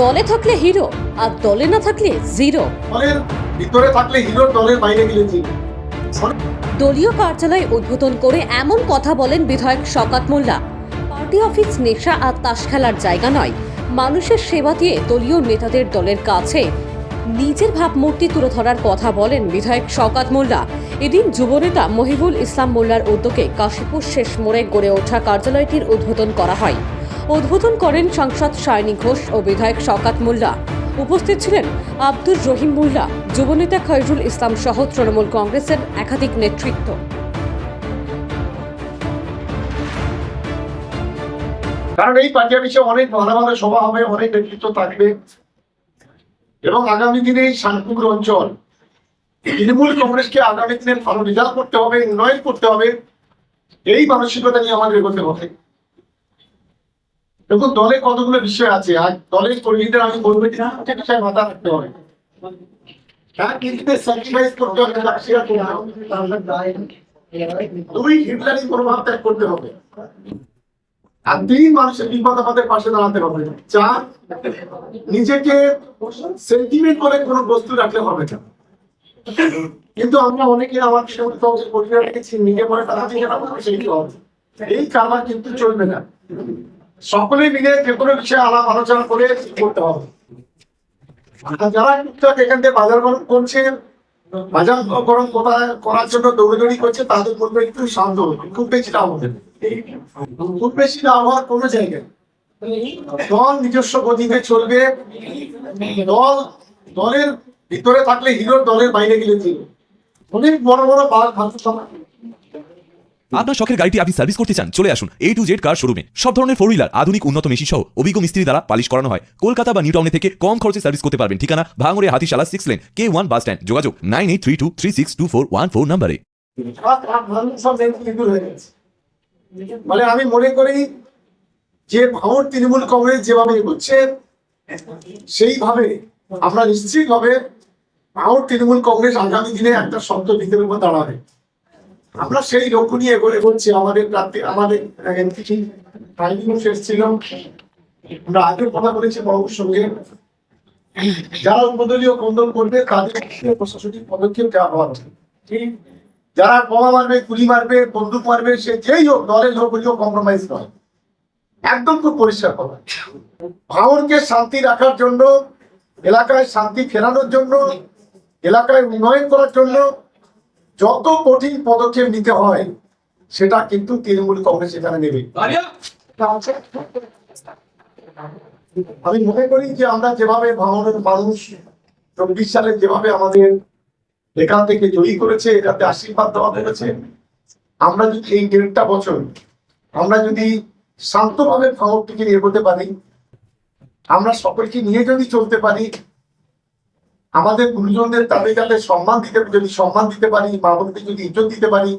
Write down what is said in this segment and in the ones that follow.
দলে থাকলে হিরো আর দলে না থাকলে জিরো। দলের ভিতরে থাকলে হিরো দলের বাইরে গেলে জিরো। দলীয় কার্যালয় উদ্বোধন করে এমন কথা বলেন বিধায়ক শকাত মোল্লা। পার্টি অফিস নেশা আর তাস খেলার জায়গা নয়। মানুষের সেবা দিয়ে দলীয় নেতাদের দলের কাছে নিজের ভাবমূর্তি তুলে ধরার কথা বলেন বিধায়ক শওকাত মোল্লা। এদিন যুবনেতা মহিবুল ইসলাম মোল্লার উদ্যোগে কাশীপুর শেষ মোড়ে গড়ে ওঠা কার্যালয়টির উদ্বোধন করা হয়। উদ্বোধন করেন সাংসদ সায়নী ঘোষ ও বিধায়ক শওকাত মোল্লা। উপস্থিত ছিলেন আব্দুর রহিম মোল্লা, যুবনেতা খৈরুল ইসলাম সহ তৃণমূল কংগ্রেসের একাধিক নেতৃত্ব। কারণ এই পাঞ্জাবি অনেক ভালো ভালো সভা হবে, অনেক নেতৃত্ব থাকবে। এবং আগামী দিনে শান্তিপুর অঞ্চল তৃণমূল কংগ্রেসকে আগামী দিনে ভালো রেজাল্ট করতে হবে উন্নয়ন করতে হবে, এই মানসিকতা নিয়ে আমাদের এগোতে হবে। দেখুন, দলে কতগুলো বিষয় আছে? আর দলের কর্মীদের আমি বলব যে একটা বিষয় মাথা রাখতে হবে। হ্যাঁ কিন্তু কোনো বস্তু হবে না। কিন্তু আমরা অনেকে আমার দেখেছি নিজে পরে তারা এই কারবার কিন্তু চলবে না। সকলে মিলে যে কোনো বিষয়ে আলাপ আলোচনা করে করতে হবে? যারা টুকটাক এখান থেকে বাজার গরম করছে, বাজার গরম করার জন্য দৌড়াদৌড়ি করছে, তাদের বলবে একটু শান্ত খুব বেশি না হবে খুব বেশি না হওয়ার কোনো জায়গায় দল নিজস্ব গতিতে চলবে। দল দলের ভিতরে থাকলে হিরোর দলের বাইরে গেলে অনেক বড় বড় বার ভাবতে আপনার শখের গাড়িটি আপনি সার্ভিস করতে চান, চলে আসুন এ টু জেড কার শোরুমে সব ধরনের ফোর হুইলার আধুনিক, উন্নত মেশিন সহ অভিজ্ঞ মিস্ত্রি দ্বারা পালিশ করানো হয়। কলকাতা বা নিউ টাউনে থেকে কম খরচে সার্ভিস করতে পারবেন। ঠিকানা, ভাঙড়ে, Hatishala six lane K one bus stand যোগাযোগ nine eight three two three six two four one four নাম্বারে মানে আমি মনে করি যে ভাঙর তৃণমূল কংগ্রেস যেভাবে এগোচ্ছে, সেইভাবে আমরা নিশ্চিত ভাবে ভাঙর তৃণমূল কংগ্রেস আগামী দিনে একটা শব্দ ভিতরের উপর দাঁড়াবে। আমরা সেই লক্ষ্য নিয়ে এগোলে এগোচ্ছি আমাদের প্রার্থী আমাদের শেষ ছিল। আমরা আগেও কথা বলেছি বাবুর সঙ্গে। যারা উপদলীয় কন্দল করবে, তাদের প্রশাসনিক পদক্ষেপ দেওয়া হবে যারা বোমা মারবে, গুলি মারবে, বন্দুক মারবে, সে যেই হোক, দলের হোক হোক কম্প্রোমাইজ নয়। একদম খুব পরিষ্কার কথা। ভাঙনকে শান্তি রাখার জন্য, এলাকায় শান্তি ফেরানোর জন্য, এলাকায় উন্নয়ন করার জন্য যত কঠিন পদক্ষেপ নিতে হয় সেটা কিন্তু তৃণমূল কংগ্রেস এখানে নেবে। আমি মনে করি যে আমরা যেভাবে ভাঙনের মানুষ চব্বিশ সালে যেভাবে আমাদের এখান থেকে জয়ী করেছে এটাতে আশীর্বাদ দেওয়া হয়েছে আমরা যদি এই দেড়টা বছর আমরা যদি শান্তভাবে ভাঙরটিকে এগোতে পারি আমরা সকলকে নিয়ে যদি চলতে পারি আমাদের গুরুজনদের তাদের যাতে সম্মান দিতে, যদি সম্মান দিতে পারি মা বোনদের যদি ইজ্জত দিতে পারি,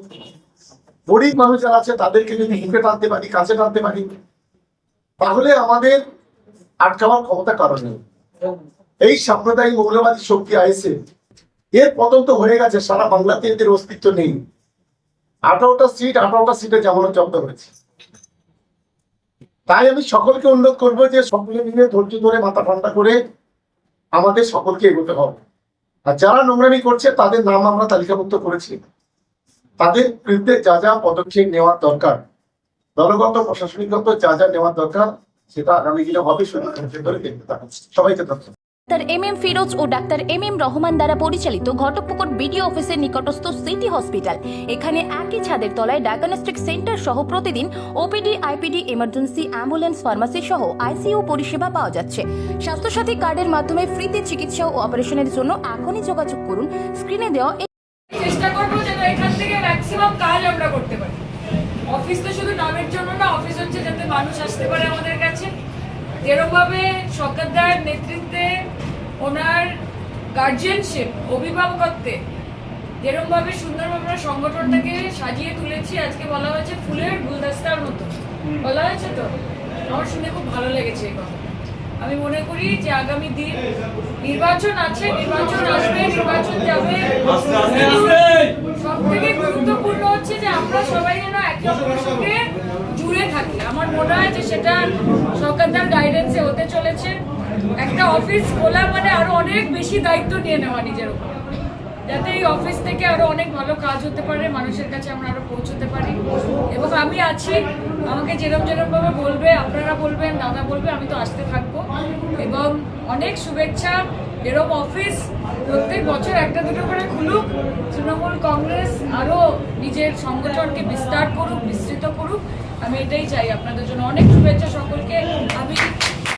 গরিব মানুষ যারা আছে, তাদেরকে যদি মুখে টানতে পারি, কাছে টানতে পারি, তাহলে আমাদের আটকাবার ক্ষমতা কারণ নেই। এই সাম্প্রদায়িক মৌলবাদী শক্তি আইসে এর পতন তো হয়ে গেছে, সারা বাংলাতে এদের অস্তিত্ব নেই। আঠারোটা সিট, আঠারোটা সিটে জামানত জব্দ হয়েছে তাই আমি সকলকে অনুরোধ করব যে সকলে মিলে ধৈর্য ধরে মাথা ঠান্ডা করে আমাদের সকলকে এগোতে হবে। আর যারা নোংরামি করছে, তাদের নাম আমরা তালিকাভুক্ত করেছি। তাদের বিরুদ্ধে যা যা পদক্ষেপ নেওয়ার দরকার, দলগত, প্রশাসনিকগত যা যা নেওয়ার দরকার, সেটা আগামী দিনে হবে সবাইকে ধন্যবাদ। ডাক্তার এম এম ফিরোজ ও ডাক্তার এম এম রহমান দ্বারা পরিচালিত ঘটকপুকুর বিডিও অফিসের নিকটস্থ সিটি হসপিটাল। এখানে একই ছাদের তলায় ডায়াগনস্টিক সেন্টার সহ প্রতিদিন OPD IPD emergency ambulance pharmacy সহ আইসিইউ পরিষেবা পাওয়া যাচ্ছে। স্বাস্থ্যসাথী কার্ডের মাধ্যমে ফ্রিতে চিকিৎসা ও অপারেশনের জন্য এখনই যোগাযোগ করুন। স্ক্রিনে দেওয়া চেষ্টা করব যেন এখান থেকে ম্যাক্সিমাম কাজ আমরা করতে পারি। অফিস তো শুধু নামের জন্য না, অফিস হচ্ছে যাতে মানুষ আসতে পারে আমাদের কাছে। এরকমভাবে সরকারদার নেতৃত্বে ওনার গার্জিয়ানশিপ অভিভাবকত্বে যেরকমভাবে সুন্দরভাবে আমরা সংগঠনটাকে সাজিয়ে তুলেছি আজকে বলা হয়েছে ফুলের গুলদস্তার মতো। বলা হয়েছে তো? আমার শুনে খুব ভালো লেগেছে এই কথা। আমি মনে করি যে আগামী দিন নির্বাচন আছে নির্বাচন আসবে নির্বাচন যাবে। সব থেকে গুরুত্বপূর্ণ হচ্ছে যে আমরা সবাই যেন একে অপরের সঙ্গে জুড়ে থাকি। আমার মনে হয় যে সেটা সরকারদার গাইডেন্সে হতে চলেছে একটা অফিস খোলা মানে আরও অনেক বেশি দায়িত্ব নিয়ে নেওয়া নিজের উপর। যাতে এই অফিস থেকে আরও অনেক ভালো কাজ হতে পারে, মানুষের কাছে আমরা আরও পৌঁছতে পারি। এবং আমি আছি, আমাকে যেরকম যেরকম ভাবে বলবে, আপনারা বলবেন, দাদা বলবে, আমি তো আসতে থাকব। এবং অনেক শুভেচ্ছা এরকম অফিস প্রত্যেক বছর একটা দুটো করে খুলুক, তৃণমূল কংগ্রেস আরও নিজের সংগঠনকে বিস্তার করুক, বিস্তৃত করুক। আমি এটাই চাই আপনাদের জন্য। অনেক শুভেচ্ছা সকলকে। আমি